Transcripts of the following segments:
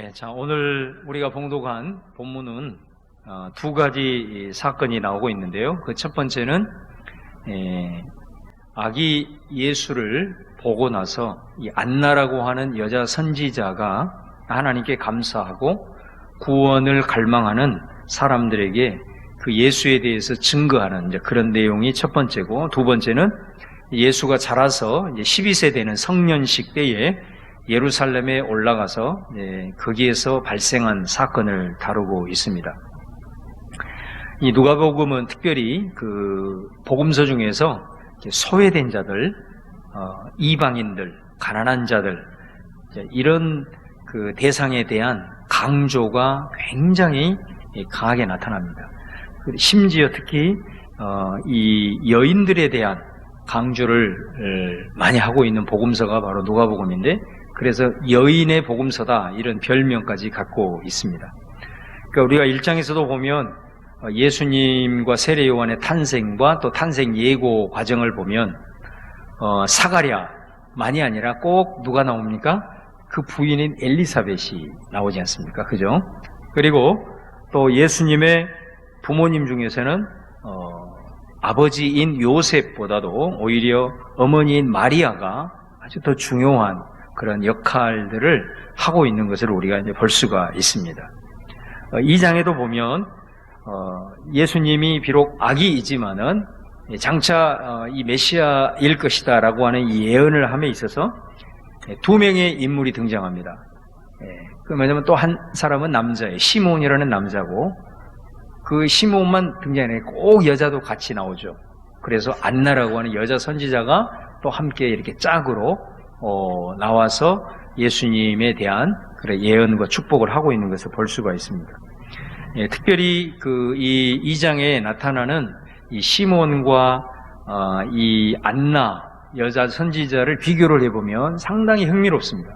예, 자, 오늘 우리가 봉독한 본문은 어, 두 가지 사건이 나오고 있는데요. 그 첫 번째는 예, 아기 예수를 보고 나서 이 안나라고 하는 여자 선지자가 하나님께 감사하고 구원을 갈망하는 사람들에게 그 예수에 대해서 증거하는 그런 내용이 첫 번째고 두 번째는 예수가 자라서 이제 12세 되는 성년식 때에 예루살렘에 올라가서 예, 거기에서 발생한 사건을 다루고 있습니다. 이 누가복음은 특별히 그 복음서 중에서 소외된 자들, 어, 이방인들, 가난한 자들 이런 그 대상에 대한 강조가 굉장히 강하게 나타납니다. 심지어 특히 어, 이 여인들에 대한 강조를 에, 많이 하고 있는 복음서가 바로 누가복음인데 그래서 여인의 복음서다 이런 별명까지 갖고 있습니다. 그러니까 우리가 일장에서도 보면 어, 예수님과 세례 요한의 탄생과 또 탄생 예고 과정을 보면 어, 사가랴만이 아니라 꼭 누가 나옵니까? 그 부인인 엘리사벳이 나오지 않습니까? 그죠? 그리고 또 예수님의 부모님 중에서는 어, 아버지인 요셉보다도 오히려 어머니인 마리아가 아주 더 중요한 그런 역할들을 하고 있는 것을 우리가 이제 볼 수가 있습니다. 어, 이 장에도 보면 어, 예수님이 비록 아기이지만은 장차 어, 이 메시아일 것이다라고 하는 이 예언을 함에 있어서 두 명의 인물이 등장합니다. 그 뭐냐면 또 한 사람은 남자예요. 시몬이라는 남자고 그 시몬만 등장해 꼭 여자도 같이 나오죠. 그래서 안나라고 하는 여자 선지자가 또 함께 이렇게 짝으로 어, 나와서 예수님에 대한 예언과 축복을 하고 있는 것을 볼 수가 있습니다. 예, 특별히 그 이 2장에 나타나는 이 시몬과 어, 이 안나 여자 선지자를 비교를 해보면 상당히 흥미롭습니다.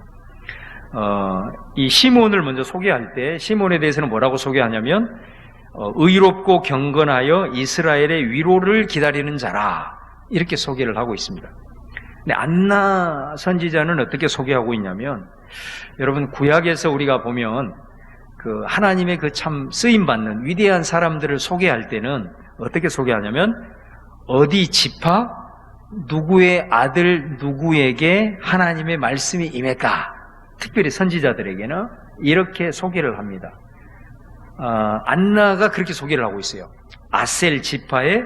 어, 이 시몬을 먼저 소개할 때 시몬에 대해서는 뭐라고 소개하냐면 어, 의롭고 경건하여 이스라엘의 위로를 기다리는 자라 이렇게 소개를 하고 있습니다. 근데 안나 선지자는 어떻게 소개하고 있냐면 여러분 구약에서 우리가 보면 그 하나님의 그 참 쓰임 받는 위대한 사람들을 소개할 때는 어떻게 소개하냐면 어디 지파 누구의 아들 누구에게 하나님의 말씀이 임했다. 특별히 선지자들에게는 이렇게 소개를 합니다. 어, 안나가 그렇게 소개를 하고 있어요. 아셀 지파의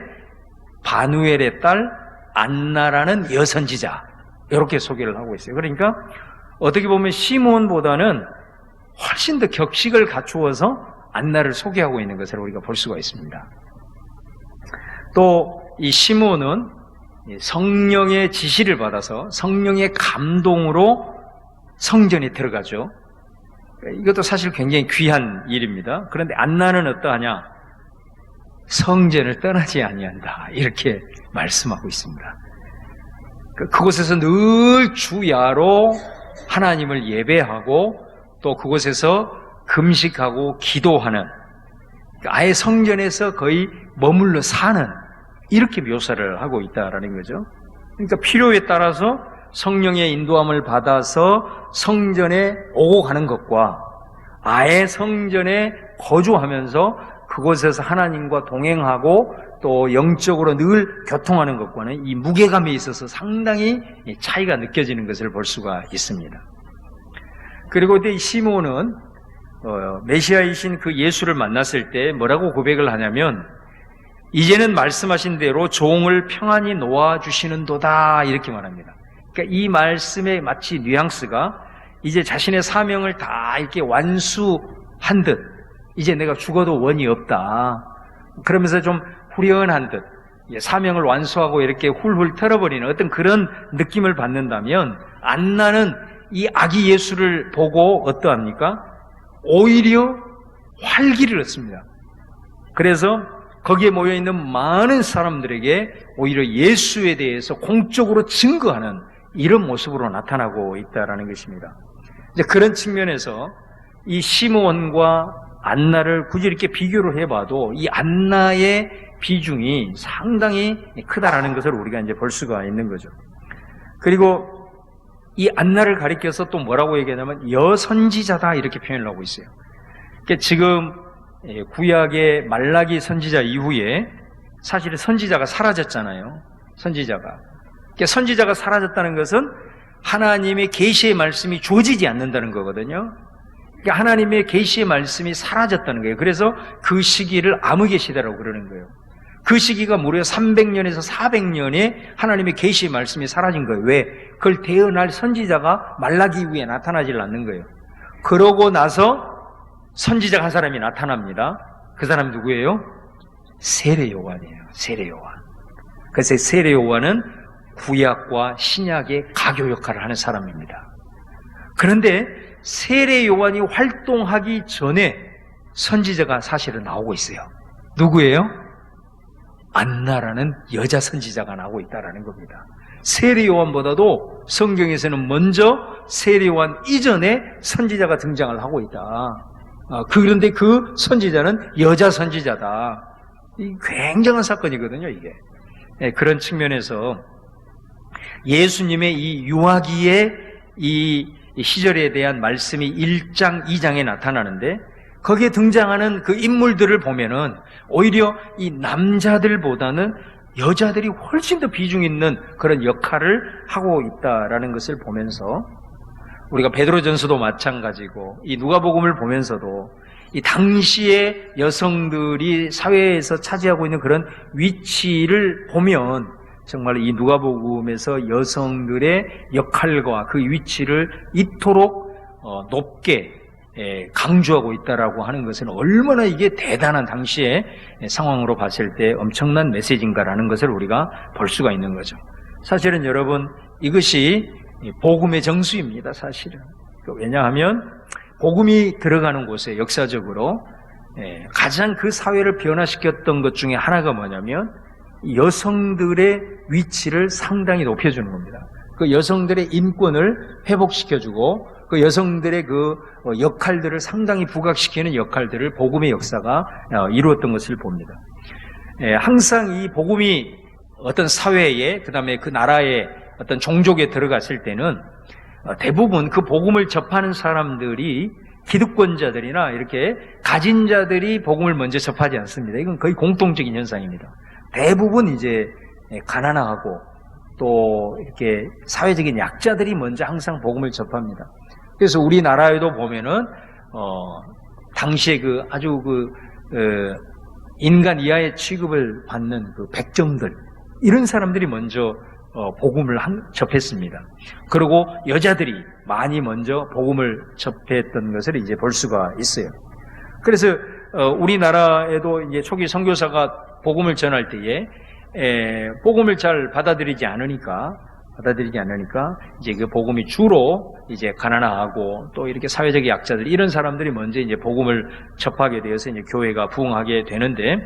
바누엘의 딸 안나라는 여선지자 이렇게 소개를 하고 있어요. 그러니까 어떻게 보면 시몬보다는 훨씬 더 격식을 갖추어서 안나를 소개하고 있는 것을 우리가 볼 수가 있습니다. 또 이 시몬은 성령의 지시를 받아서 성령의 감동으로 성전에 들어가죠. 이것도 사실 굉장히 귀한 일입니다. 그런데 안나는 어떠하냐? 성전을 떠나지 아니한다. 이렇게 말씀하고 있습니다. 그, 그곳에서 늘 주야로 하나님을 예배하고 또 그곳에서 금식하고 기도하는 아예 성전에서 거의 머물러 사는 이렇게 묘사를 하고 있다라는 거죠. 그러니까 필요에 따라서 성령의 인도함을 받아서 성전에 오고 가는 것과 아예 성전에 거주하면서 그곳에서 하나님과 동행하고 또 영적으로 늘 교통하는 것과는 이 무게감에 있어서 상당히 차이가 느껴지는 것을 볼 수가 있습니다. 그리고 이 시몬은 어, 메시아이신 그 예수를 만났을 때 뭐라고 고백을 하냐면 이제는 말씀하신 대로 종을 평안히 놓아 주시는도다 이렇게 말합니다. 그러니까 이 말씀의 마치 뉘앙스가 이제 자신의 사명을 다 이렇게 완수한 듯 이제 내가 죽어도 원이 없다. 그러면서 좀 후련한 듯 사명을 완수하고 이렇게 훌훌 털어버리는 어떤 그런 느낌을 받는다면 안나는 이 아기 예수를 보고 어떠합니까? 오히려 활기를 얻습니다. 그래서 거기에 모여 있는 많은 사람들에게 오히려 예수에 대해서 공적으로 증거하는 이런 모습으로 나타나고 있다라는 것입니다. 이제 그런 측면에서 이 시몬과 안나를 굳이 이렇게 비교를 해봐도 이 안나의 비중이 상당히 크다라는 것을 우리가 이제 볼 수가 있는 거죠. 그리고 이 안나를 가리켜서 또 뭐라고 얘기하냐면 여선지자다 이렇게 표현을 하고 있어요. 그러니까 지금 예, 구약의 말라기 선지자 이후에 사실 선지자가 사라졌잖아요. 선지자가. 그러니까 선지자가 사라졌다는 것은 하나님의 계시의 말씀이 주어지지 않는다는 거거든요. 그러니까 하나님의 계시의 말씀이 사라졌다는 거예요. 그래서 그 시기를 암흑의 시대라고 그러는 거예요. 그 시기가 무려 300년에서 400년에 하나님의 계시의 말씀이 사라진 거예요. 왜? 그걸 대언할 선지자가 말라기 이후에 나타나질 않는 거예요. 그러고 나서 선지자 한 사람이 나타납니다. 그 사람 누구예요? 세례 요한이에요. 세례 요한. 그래서 세례 요한은 구약과 신약의 가교 역할을 하는 사람입니다. 그런데 세례 요한이 활동하기 전에 선지자가 사실은 나오고 있어요. 누구예요? 안나라는 여자 선지자가 나오고 있다라는 겁니다. 세례 요한보다도 성경에서는 먼저 세례 요한 이전에 선지자가 등장을 하고 있다. 아, 그런데 그 선지자는 여자 선지자다. 이 굉장한 사건이거든요, 이게. 예, 그런 측면에서 예수님의 이 유아기의 이 시절에 대한 말씀이 1장, 2장에 나타나는데 거기에 등장하는 그 인물들을 보면은 오히려 이 남자들보다는 여자들이 훨씬 더 비중 있는 그런 역할을 하고 있다라는 것을 보면서 우리가 베드로전서도 마찬가지고 이 누가복음을 보면서도 이 당시의 여성들이 사회에서 차지하고 있는 그런 위치를 보면 정말 이 누가복음에서 여성들의 역할과 그 위치를 이토록 어, 높게 예, 강조하고 있다라고 하는 것은 얼마나 이게 대단한 당시의 상황으로 봤을 때 엄청난 메시지인가라는 것을 우리가 볼 수가 있는 거죠. 사실은 여러분 이것이 복음의 정수입니다. 사실은 왜냐하면 복음이 들어가는 곳에 역사적으로 예, 가장 그 사회를 변화시켰던 것 중에 하나가 뭐냐면 여성들의 위치를 상당히 높여주는 겁니다. 그 여성들의 인권을 회복시켜주고 그 여성들의 그 어, 역할들을 상당히 부각시키는 역할들을 복음의 역사가 어, 이루었던 것을 봅니다. 예, 항상 이 복음이 어떤 사회에 그 다음에 그 나라의 어떤 종족에 들어갔을 때는 어, 대부분 그 복음을 접하는 사람들이 기득권자들이나 이렇게 가진 자들이 복음을 먼저 접하지 않습니다. 이건 거의 공통적인 현상입니다. 대부분 이제 가난하고 또 이렇게 사회적인 약자들이 먼저 항상 복음을 접합니다. 그래서 우리나라에도 보면은 어 당시에 그 아주 그 어, 인간 이하의 취급을 받는 그 백정들 이런 사람들이 먼저 어, 복음을 한, 접했습니다. 그리고 여자들이 많이 먼저 복음을 접했던 것을 이제 볼 수가 있어요. 그래서 어, 우리나라에도 이제 초기 선교사가 복음을 전할 때에 에, 복음을 잘 받아들이지 않으니까 받아들이지 않으니까 이제 그 복음이 주로 이제 가난하고 또 이렇게 사회적 약자들 이런 사람들이 먼저 이제 복음을 접하게 되어서 이제 교회가 부흥하게 되는데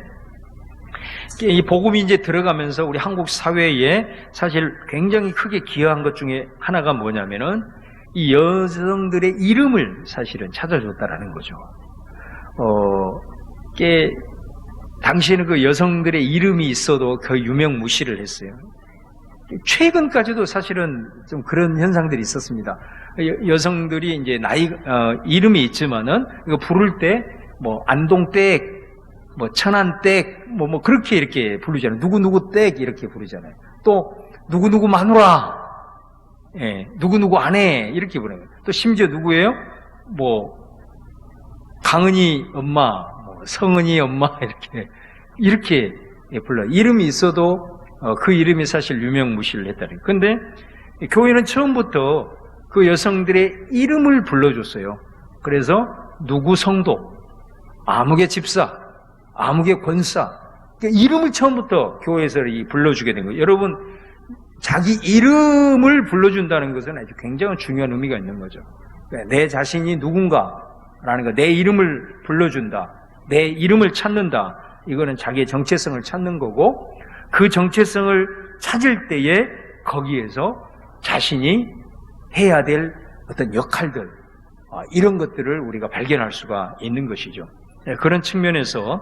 이 복음이 이제 들어가면서 우리 한국 사회에 사실 굉장히 크게 기여한 것 중에 하나가 뭐냐면은 이 여성들의 이름을 사실은 찾아줬다라는 거죠. 어, 게 당시에는 그 여성들의 이름이 있어도 그 유명 무시를 했어요. 최근까지도 사실은 좀 그런 현상들이 있었습니다. 여, 성들이 이제 나이 어, 이름이 있지만은 이거 부를 때 뭐 안동댁, 뭐 천안댁, 뭐, 뭐 그렇게 이렇게 부르잖아요. 누구 누구 댁 이렇게 부르잖아요. 또 누구 누구 마누라, 예, 누구 누구 아내 이렇게 부르는 거예요. 또 심지어 누구예요? 뭐 강은이 엄마, 뭐 성은이 엄마 이렇게 이렇게 불러. 이름이 있어도 어, 그 이름이 사실 유명무실을 했다는. 근데 교회는 처음부터 그 여성들의 이름을 불러줬어요. 그래서 누구 성도, 아무개 집사, 아무개 권사, 그러니까 이름을 처음부터 교회에서 불러주게 된 거예요. 여러분, 자기 이름을 불러준다는 것은 아주 굉장히 중요한 의미가 있는 거죠. 그러니까 내 자신이 누군가라는 거, 내 이름을 불러준다, 내 이름을 찾는다, 이거는 자기의 정체성을 찾는 거고, 그 정체성을 찾을 때에 거기에서 자신이 해야 될 어떤 역할들, 아, 이런 것들을 우리가 발견할 수가 있는 것이죠. 네, 그런 측면에서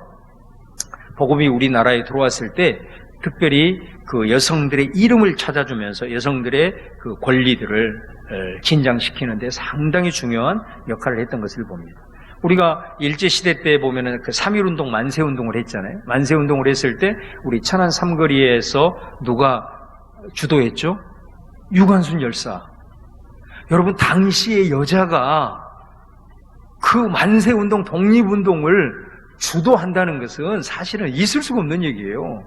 복음이 우리나라에 들어왔을 때 특별히 그 여성들의 이름을 찾아주면서 여성들의 그 권리들을 어, 긴장시키는데 상당히 중요한 역할을 했던 것을 봅니다. 우리가 일제시대 때 보면은 그 3.1운동 만세운동을 했잖아요. 만세운동을 했을 때 우리 천안 삼거리에서 누가 주도했죠? 유관순 열사. 여러분, 당시에 여자가 그 만세운동, 독립운동을 주도한다는 것은 사실은 있을 수가 없는 얘기예요.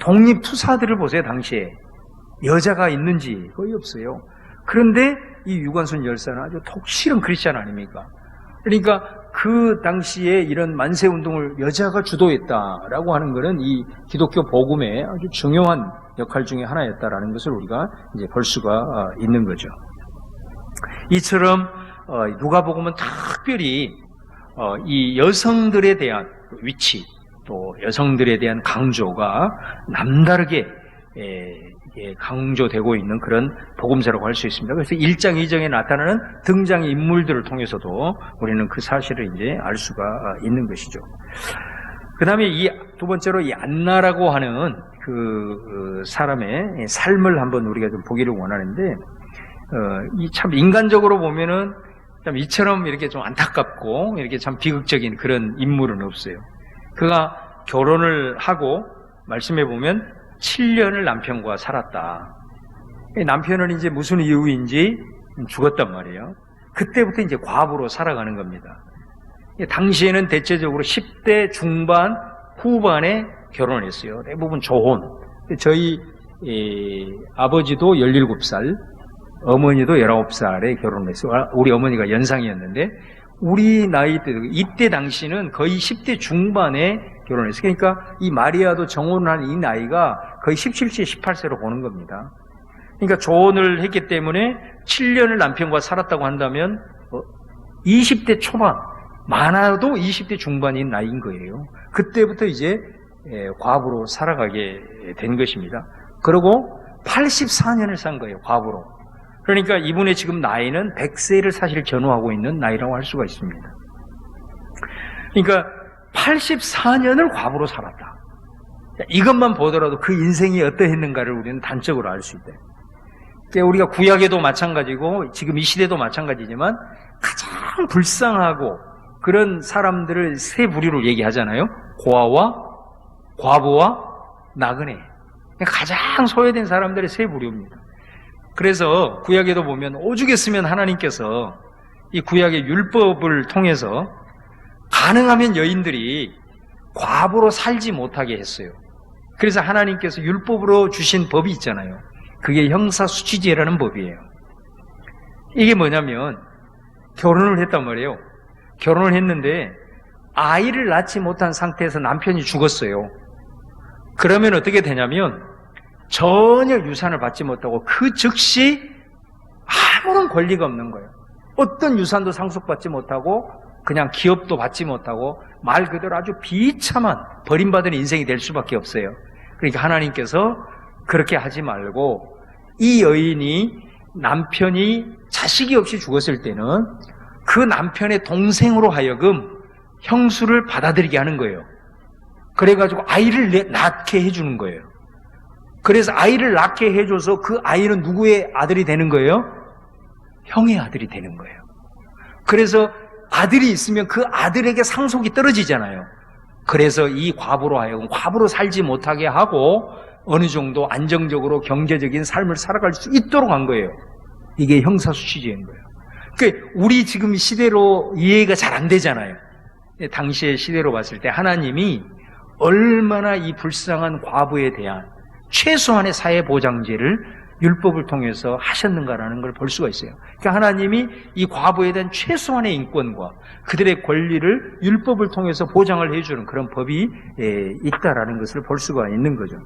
독립투사들을 보세요, 당시에. 여자가 있는지 거의 없어요. 그런데 이 유관순 열사는 아주 독실한 크리스찬 아닙니까? 그러니까 그 당시에 이런 만세 운동을 여자가 주도했다라고 하는 것은 이 기독교 복음의 아주 중요한 역할 중에 하나였다라는 것을 우리가 이제 볼 수가 어, 있는 거죠. 이처럼 어, 누가 복음은 특별히 어, 이 여성들에 대한 위치 또 여성들에 대한 강조가 남다르게 에, 예, 강조되고 있는 그런 복음서라고 할 수 있습니다. 그래서 1장, 2장에 나타나는 등장 인물들을 통해서도 우리는 그 사실을 이제 알 수가 어, 있는 것이죠. 그 다음에 이 두 번째로 이 안나라고 하는 그 어, 사람의 삶을 한번 우리가 좀 보기를 원하는데, 어, 이 참 인간적으로 보면은 참 이처럼 이렇게 좀 안타깝고 이렇게 참 비극적인 그런 인물은 없어요. 그가 결혼을 하고 말씀해 보면 7년을 남편과 살았다. 남편은 이제 무슨 이유인지 죽었단 말이에요. 그때부터 이제 과부로 살아가는 겁니다. 당시에는 대체적으로 10대 중반, 후반에 결혼을 했어요. 대부분 조혼. 저희 에, 아버지도 17살, 어머니도 19살에 결혼했어요. 아, 우리 어머니가 연상이었는데, 우리 나이 때, 이때 당시는 거의 10대 중반에 결혼했어요. 그러니까 이 마리아도 정혼한 이 나이가 거의 17세, 18세로 보는 겁니다. 그러니까 조언을 했기 때문에 7년을 남편과 살았다고 한다면 20대 초반, 많아도 20대 중반인 나이인 거예요. 그때부터 이제 과부로 살아가게 된 것입니다. 그리고 84년을 산 거예요, 과부로. 그러니까 이분의 지금 나이는 100세를 사실 전후하고 있는 나이라고 할 수가 있습니다. 그러니까 84년을 과부로 살았다. 이것만 보더라도 그 인생이 어떠했는가를 우리는 단적으로 알 수 있다. 우리가 구약에도 마찬가지고 지금 이 시대도 마찬가지지만 가장 불쌍하고 그런 사람들을 세 부류로 얘기하잖아요. 고아와 과부와 나그네. 가장 소외된 사람들의 세 부류입니다. 그래서 구약에도 보면 오죽했으면 하나님께서 이 구약의 율법을 통해서 가능하면 여인들이 과부로 살지 못하게 했어요. 그래서 하나님께서 율법으로 주신 법이 있잖아요. 그게 형사수치제라는 법이에요. 이게 뭐냐면 결혼을 했단 말이에요. 결혼을 했는데 아이를 낳지 못한 상태에서 남편이 죽었어요. 그러면 어떻게 되냐면 전혀 유산을 받지 못하고 그 즉시 아무런 권리가 없는 거예요. 어떤 유산도 상속받지 못하고 그냥 기업도 받지 못하고 말 그대로 아주 비참한 버림받은 인생이 될 수밖에 없어요. 그러니까 하나님께서 그렇게 하지 말고 이 여인이 남편이 자식이 없이 죽었을 때는 그 남편의 동생으로 하여금 형수를 받아들이게 하는 거예요. 그래가지고 아이를 낳게 해주는 거예요. 그래서 아이를 낳게 해줘서 그 아이는 누구의 아들이 되는 거예요? 형의 아들이 되는 거예요. 그래서 아들이 있으면 그 아들에게 상속이 떨어지잖아요. 그래서 이 과부로 하여금 과부로 살지 못하게 하고 어느 정도 안정적으로 경제적인 삶을 살아갈 수 있도록 한 거예요. 이게 형사수치제인 거예요. 그 우리 지금 시대로 이해가 잘 안 되잖아요. 당시의 시대로 봤을 때 하나님이 얼마나 이 불쌍한 과부에 대한 최소한의 사회 보장제를 율법을 통해서 하셨는가라는 걸 볼 수가 있어요. 그러니까 하나님이 이 과부에 대한 최소한의 인권과 그들의 권리를 율법을 통해서 보장을 해주는 그런 법이 있다라는 것을 볼 수가 있는 거죠.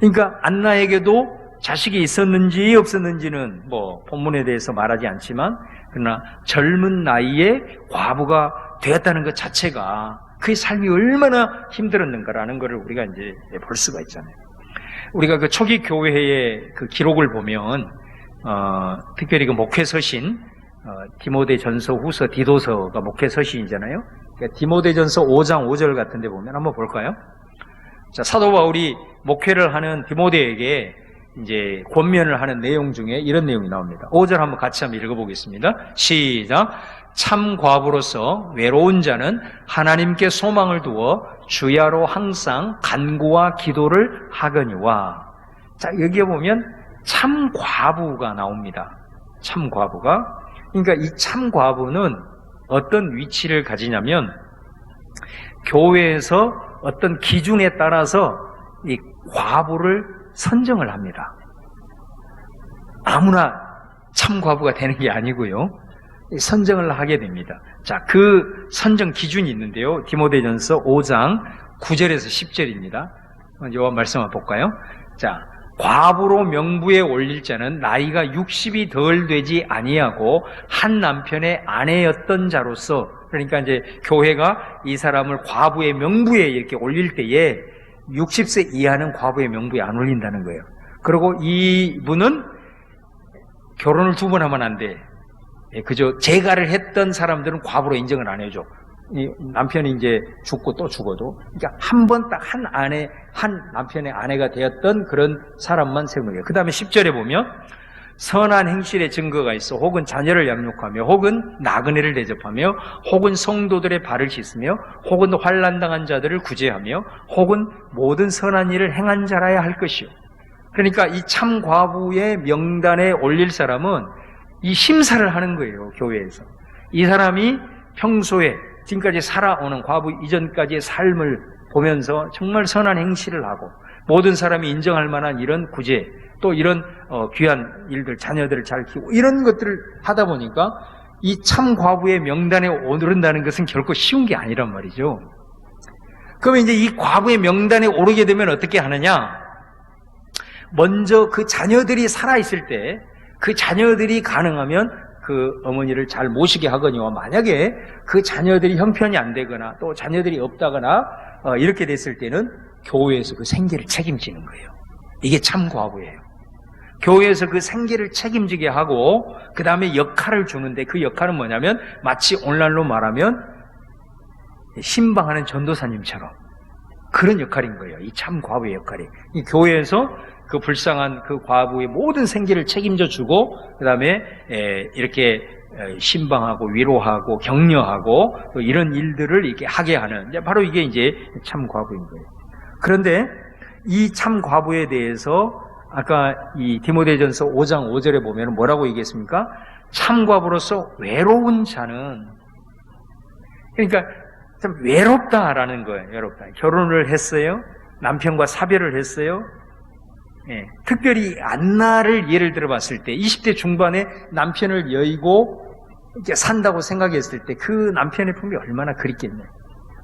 그러니까 안나에게도 자식이 있었는지 없었는지는 뭐 본문에 대해서 말하지 않지만 그러나 젊은 나이에 과부가 되었다는 것 자체가 그의 삶이 얼마나 힘들었는가라는 것을 우리가 이제 볼 수가 있잖아요. 우리가 그 초기 교회의 그 기록을 보면 어, 특별히 그 목회 서신 어, 디모데 전서 후서 디도서가 목회 서신이잖아요. 그러니까 디모데 전서 5장 5절 같은데 보면 한번 볼까요? 자, 사도 바울이 목회를 하는 디모데에게 이제 권면을 하는 내용 중에 이런 내용이 나옵니다. 5절 한번 같이 한번 읽어보겠습니다. 시작. 참 과부로서 외로운 자는 하나님께 소망을 두어 주야로 항상 간구와 기도를 하거니와. 자, 여기에 보면 참 과부가 나옵니다. 참 과부가. 그러니까 이 참 과부는 어떤 위치를 가지냐면 교회에서 어떤 기준에 따라서 이 과부를 선정을 합니다. 아무나 참 과부가 되는 게 아니고요. 선정을 하게 됩니다. 자, 그 선정 기준이 있는데요. 디모데전서 5장 9절에서 10절입니다. 요한 말씀 한번 볼까요? 자, 과부로 명부에 올릴 자는 나이가 60이 덜 되지 아니하고 한 남편의 아내였던 자로서 그러니까 이제 교회가 이 사람을 과부의 명부에 이렇게 올릴 때에 60세 이하는 과부의 명부에 안 올린다는 거예요. 그리고 이분은 결혼을 두 번 하면 안 돼. 예, 그저 재가를 했던 사람들은 과부로 인정을 안 해줘. 이 남편이 이제 죽고 또 죽어도 그러니까 한 번 딱 한 아내 한 남편의 아내가 되었던 그런 사람만 세우는 거예요. 그 다음에 10절에 보면 선한 행실의 증거가 있어 혹은 자녀를 양육하며 혹은 나그네를 대접하며 혹은 성도들의 발을 씻으며 혹은 환난 당한 자들을 구제하며 혹은 모든 선한 일을 행한 자라야 할 것이요. 그러니까 이 참 과부의 명단에 올릴 사람은 이 심사를 하는 거예요, 교회에서. 이 사람이 평소에 지금까지 살아오는 과부 이전까지의 삶을 보면서 정말 선한 행실을 하고 모든 사람이 인정할 만한 이런 구제 또 이런 어, 귀한 일들 자녀들을 잘 키우고 이런 것들을 하다 보니까 이 참 과부의 명단에 오른다는 것은 결코 쉬운 게 아니란 말이죠. 그러면 이제 이 과부의 명단에 오르게 되면 어떻게 하느냐? 먼저 그 자녀들이 살아있을 때 그 자녀들이 가능하면 그 어머니를 잘 모시게 하거니와 만약에 그 자녀들이 형편이 안 되거나 또 자녀들이 없다거나 어, 이렇게 됐을 때는 교회에서 그 생계를 책임지는 거예요. 이게 참 과부예요. 교회에서 그 생계를 책임지게 하고 그 다음에 역할을 주는데 그 역할은 뭐냐면 마치 오늘날로 말하면 신방하는 전도사님처럼 그런 역할인 거예요. 이 참 과부의 역할이. 이 교회에서 그 불쌍한 그 과부의 모든 생계를 책임져 주고 그 다음에 이렇게 신방하고 위로하고 격려하고 이런 일들을 이렇게 하게 하는 바로 이게 이제 참 과부인 거예요. 그런데 이 참 과부에 대해서 아까 이 디모데전서 5장 5절에 보면 뭐라고 얘기했습니까? 참 과부로서 외로운 자는 그러니까 참 외롭다라는 거예요. 외롭다. 결혼을 했어요. 남편과 사별을 했어요. 예, 특별히 안나를 예를 들어 봤을 때 20대 중반에 남편을 여의고 산다고 생각했을 때 그 남편의 품이 얼마나 그립겠네.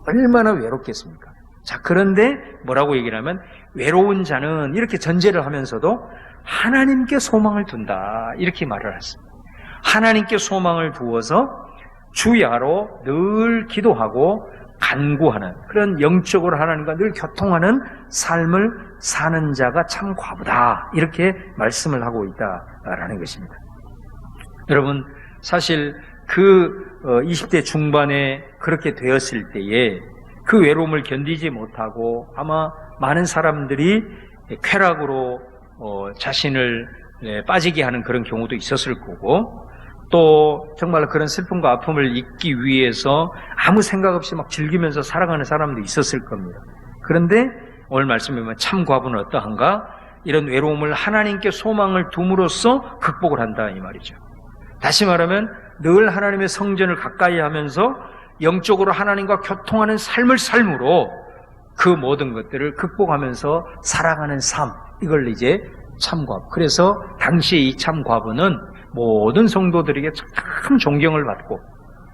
얼마나 외롭겠습니까? 자, 그런데 뭐라고 얘기를 하면 외로운 자는 이렇게 전제를 하면서도 하나님께 소망을 둔다. 이렇게 말을 했습니다. 하나님께 소망을 두어서 주야로 늘 기도하고 간구하는 그런 영적으로 하나님과 늘 교통하는 삶을 사는 자가 참 과부다. 이렇게 말씀을 하고 있다라는 것입니다. 여러분, 사실 그 20대 중반에 그렇게 되었을 때에 그 외로움을 견디지 못하고 아마 많은 사람들이 쾌락으로 어, 자신을 빠지게 하는 그런 경우도 있었을 거고 또 정말 그런 슬픔과 아픔을 잊기 위해서 아무 생각 없이 막 즐기면서 살아가는 사람도 있었을 겁니다. 그런데 오늘 말씀에 보면 참 과부는 어떠한가? 이런 외로움을 하나님께 소망을 둠으로써 극복을 한다 이 말이죠. 다시 말하면 늘 하나님의 성전을 가까이 하면서 영적으로 하나님과 교통하는 삶을 삶으로 그 모든 것들을 극복하면서 살아가는 삶 이걸 이제 참과부. 그래서 당시에 이 참과부는 모든 성도들에게 참 존경을 받고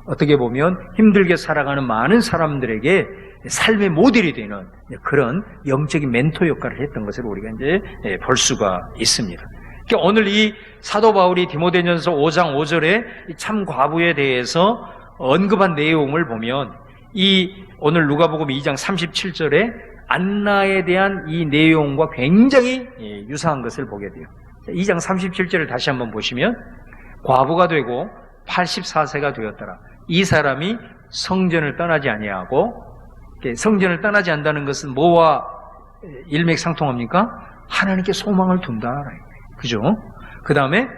어떻게 보면 힘들게 살아가는 많은 사람들에게 삶의 모델이 되는 그런 영적인 멘토 역할을 했던 것을 우리가 이제 볼 수가 있습니다. 그러니까 오늘 이 사도 바울이 디모데전서 5장 5절에 참 과부에 대해서 언급한 내용을 보면 이 오늘 누가복음 2장 37절에 안나에 대한 이 내용과 굉장히 유사한 것을 보게 돼요. 2장 37절을 다시 한번 보시면 과부가 되고 84세가 되었더라. 이 사람이 성전을 떠나지 아니하고 성전을 떠나지 않는다는 것은 뭐와 일맥상통합니까? 하나님께 소망을 둔다. 그죠? 그 다음에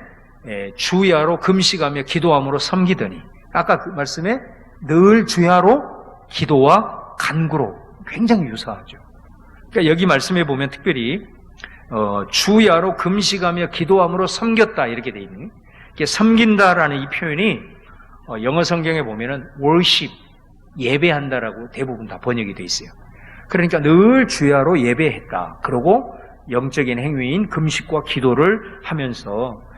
주야로 금식하며 기도함으로 섬기더니 아까 그 말씀에 늘 주야로 기도와 간구로 굉장히 유사하죠. 그러니까 여기 말씀해 보면 특별히 어, 주야로 금식하며 기도함으로 섬겼다 이렇게 돼 있는 이게 섬긴다라는 이 표현이 어, 영어 성경에 보면은 worship 예배한다라고 대부분 다 번역이 돼 있어요. 그러니까 늘 주야로 예배했다. 그리고 영적인 행위인 금식과 기도를 하면서 어,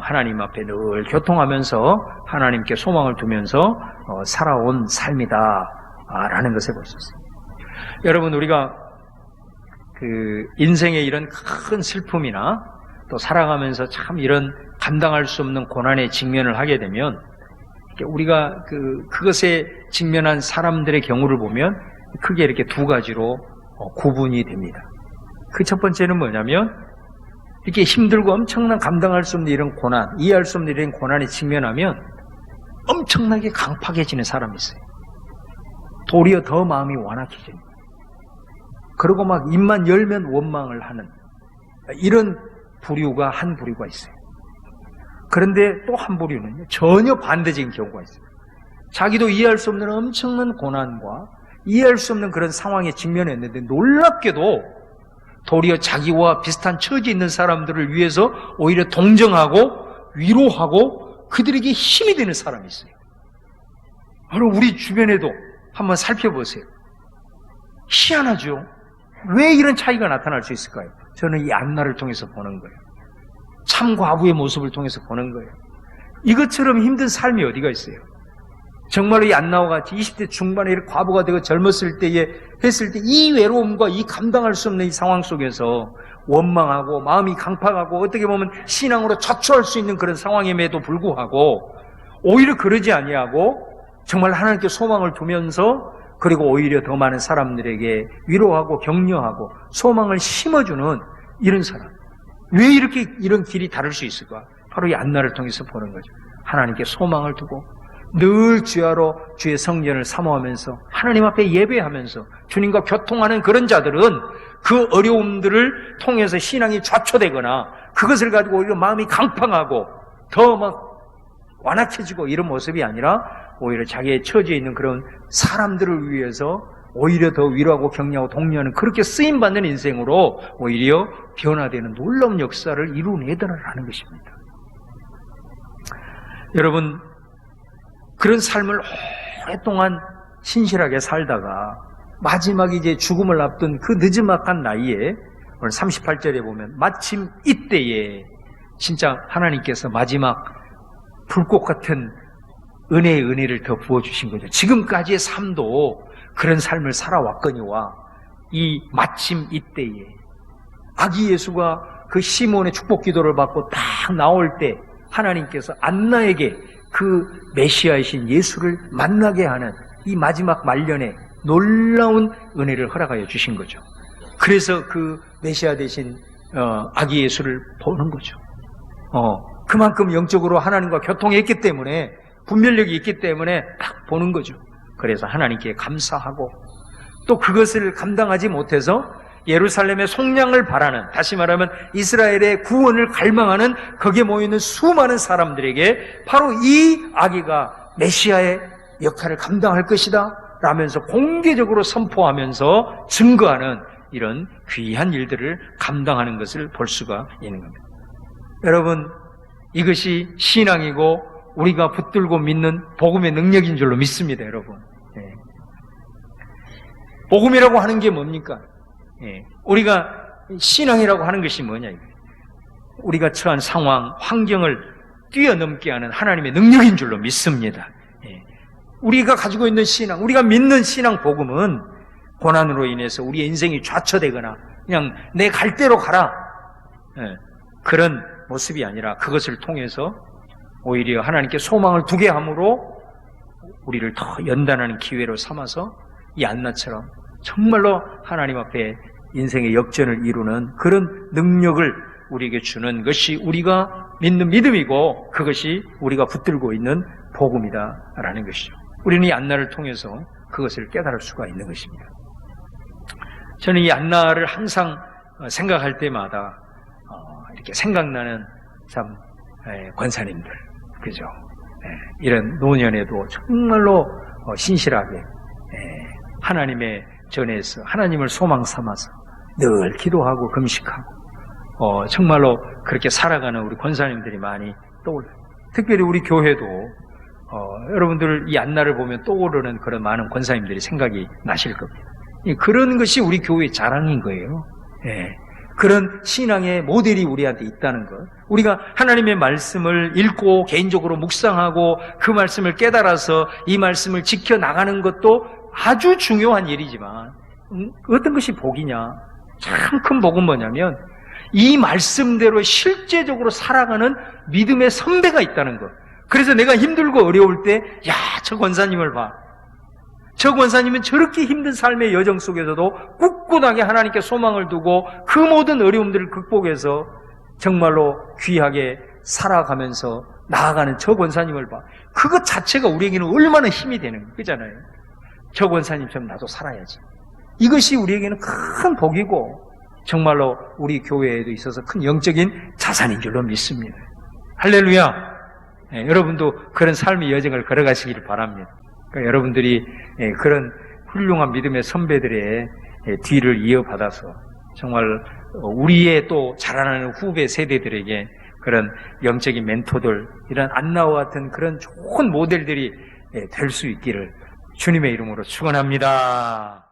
하나님 앞에 늘 교통하면서 하나님께 소망을 두면서 어, 살아온 삶이다. 아, 라는 것을 볼 수 있습니다. 여러분, 우리가 그 인생의 이런 큰 슬픔이나 또 살아가면서 참 이런 감당할 수 없는 고난에 직면을 하게 되면 우리가 그 그것에 직면한 사람들의 경우를 보면 크게 이렇게 두 가지로 어, 구분이 됩니다. 그 첫 번째는 뭐냐면 이렇게 힘들고 엄청난 감당할 수 없는 이런 고난, 이해할 수 없는 이런 고난에 직면하면 엄청나게 강팍해지는 사람이 있어요. 도리어 더 마음이 완악해집니다. 그리고 막 입만 열면 원망을 하는 이런 부류가 한 부류가 있어요. 그런데 또 한 부류는 전혀 반대적인 경우가 있어요. 자기도 이해할 수 없는 엄청난 고난과 이해할 수 없는 그런 상황에 직면했는데 놀랍게도 도리어 자기와 비슷한 처지에 있는 사람들을 위해서 오히려 동정하고 위로하고 그들에게 힘이 되는 사람이 있어요. 바로 우리 주변에도 한번 살펴보세요. 희한하죠? 왜 이런 차이가 나타날 수 있을까요? 저는 이 안나를 통해서 보는 거예요. 참 과부의 모습을 통해서 보는 거예요. 이것처럼 힘든 삶이 어디가 있어요? 정말로 이 안나와 같이 20대 중반에 이렇게 과부가 되고 젊었을 때에 했을 때 이 외로움과 이 감당할 수 없는 이 상황 속에서 원망하고 마음이 강팍하고 어떻게 보면 신앙으로 자초할 수 있는 그런 상황임에도 불구하고 오히려 그러지 아니하고 정말 하나님께 소망을 두면서 그리고 오히려 더 많은 사람들에게 위로하고 격려하고 소망을 심어주는 이런 사람. 왜 이렇게 이런 길이 다를 수 있을까? 바로 이 안나를 통해서 보는 거죠. 하나님께 소망을 두고 늘 주야로 주의 성전을 사모하면서 하나님 앞에 예배하면서 주님과 교통하는 그런 자들은 그 어려움들을 통해서 신앙이 좌초되거나 그것을 가지고 오히려 마음이 강팍하고 더 막 완악해지고 이런 모습이 아니라 오히려 자기의 처지에 있는 그런 사람들을 위해서 오히려 더 위로하고 격려하고 독려하는 그렇게 쓰임받는 인생으로 오히려 변화되는 놀라운 역사를 이루어내더라라는 것입니다. 여러분, 그런 삶을 오랫동안 신실하게 살다가 마지막 이제 죽음을 앞둔 그 늦지막한 나이에 오늘 38절에 보면 마침 이때에 진짜 하나님께서 마지막 불꽃 같은 은혜의 은혜를 더 부어주신 거죠. 지금까지의 삶도 그런 삶을 살아왔거니와 이 마침 이때에 아기 예수가 그 시몬의 축복 기도를 받고 딱 나올 때 하나님께서 안나에게 그 메시아이신 예수를 만나게 하는 이 마지막 말년에 놀라운 은혜를 허락하여 주신 거죠. 그래서 그 메시아 대신 어, 아기 예수를 보는 거죠. 어, 그만큼 영적으로 하나님과 교통했기 때문에 분별력이 있기 때문에 딱 보는 거죠. 그래서 하나님께 감사하고 또 그것을 감당하지 못해서 예루살렘의 속량을 바라는 다시 말하면 이스라엘의 구원을 갈망하는 거기에 모이는 수많은 사람들에게 바로 이 아기가 메시아의 역할을 감당할 것이다 라면서 공개적으로 선포하면서 증거하는 이런 귀한 일들을 감당하는 것을 볼 수가 있는 겁니다. 여러분 이것이 신앙이고 우리가 붙들고 믿는 복음의 능력인 줄로 믿습니다, 여러분. 예. 복음이라고 하는 게 뭡니까? 예. 우리가 신앙이라고 하는 것이 뭐냐? 우리가 처한 상황, 환경을 뛰어넘게 하는 하나님의 능력인 줄로 믿습니다. 예. 우리가 가지고 있는 신앙, 우리가 믿는 신앙 복음은 고난으로 인해서 우리의 인생이 좌초되거나 그냥 내 갈 대로 가라. 예. 그런 모습이 아니라 그것을 통해서 오히려 하나님께 소망을 두게 함으로 우리를 더 연단하는 기회로 삼아서 이 안나처럼 정말로 하나님 앞에 인생의 역전을 이루는 그런 능력을 우리에게 주는 것이 우리가 믿는 믿음이고 그것이 우리가 붙들고 있는 복음이다라는 것이죠. 우리는 이 안나를 통해서 그것을 깨달을 수가 있는 것입니다. 저는 이 안나를 항상 어, 생각할 때마다 어, 이렇게 생각나는 참 에, 권사님들, 그죠? 예, 이런 노년에도 정말로 어, 신실하게 예, 하나님의 전에서 하나님을 소망 삼아서 늘 기도하고 금식하고 어, 정말로 그렇게 살아가는 우리 권사님들이 많이 떠올라요. 특별히 우리 교회도 어, 여러분들 이 안나를 보면 떠오르는 그런 많은 권사님들이 생각이 나실 겁니다. 이 그런 것이 우리 교회의 자랑인 거예요. 예. 그런 신앙의 모델이 우리한테 있다는 것. 우리가 하나님의 말씀을 읽고 개인적으로 묵상하고 그 말씀을 깨달아서 이 말씀을 지켜나가는 것도 아주 중요한 일이지만 음, 어떤 것이 복이냐? 참 큰 복은 뭐냐면 이 말씀대로 실제적으로 살아가는 믿음의 선배가 있다는 것. 그래서 내가 힘들고 어려울 때, 야, 저 권사님을 봐. 저 권사님은 저렇게 힘든 삶의 여정 속에서도 꿋꿋하게 하나님께 소망을 두고 그 모든 어려움들을 극복해서 정말로 귀하게 살아가면서 나아가는 저 권사님을 봐. 그것 자체가 우리에게는 얼마나 힘이 되는 거잖아요. 저 권사님처럼 나도 살아야지. 이것이 우리에게는 큰 복이고 정말로 우리 교회에도 있어서 큰 영적인 자산인 줄로 믿습니다. 할렐루야! 예, 여러분도 그런 삶의 여정을 걸어가시기를 바랍니다. 그러니까 여러분들이 예, 그런 훌륭한 믿음의 선배들의 예, 뒤를 이어받아서 정말 어, 우리의 또 자라나는 후배 세대들에게 그런 영적인 멘토들, 이런 안나와 같은 그런 좋은 모델들이 될 수 있기를 주님의 이름으로 축원합니다.